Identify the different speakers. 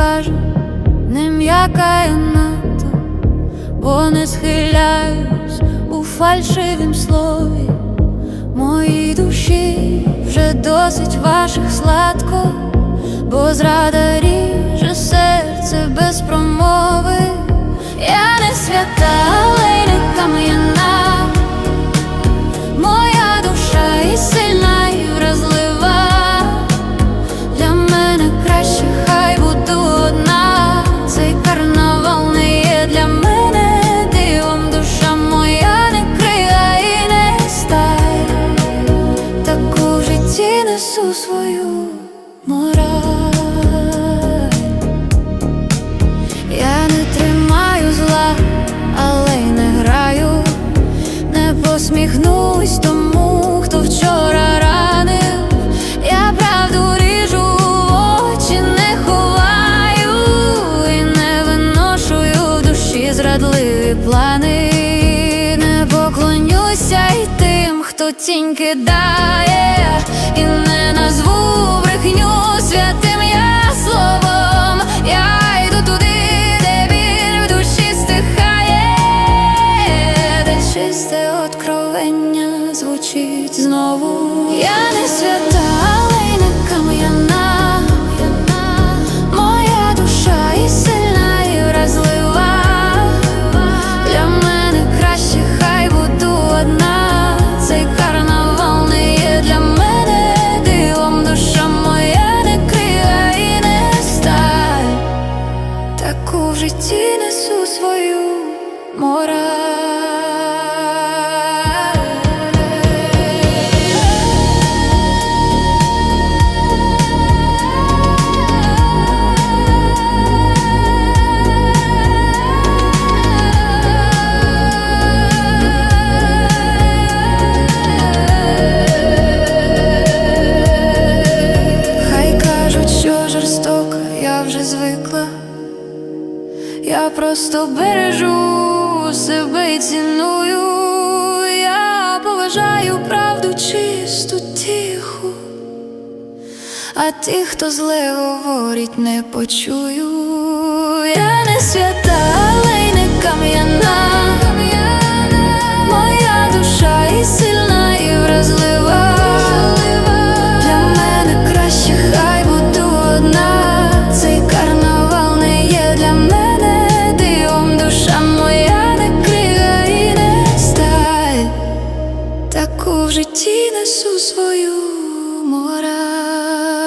Speaker 1: кажу, не м'якаю надто, бо не схиляюсь у фальшивім слові, моїй душі вже досить ваших сладко, бо зрада рік. Житті свою мораль. Я не тримаю зла, але й не граю, не посміхнусь тому, хто вчора ранив. Я правду ріжу очі, не ховаю і не виношую в душі зрадливі плани. Не поклонюся й хто тінь кидає, і не назву брехню святим я словом. Я йду туди, де біль в душі стихає, де чисте откровення звучить знову. Житті несу свою Хай Я просто бережу себе і ціную. Я поважаю правду чисту, тиху. А тих, хто зле говорить, не почую. Я не свята, але й не кам'яна. Несу свою мораль.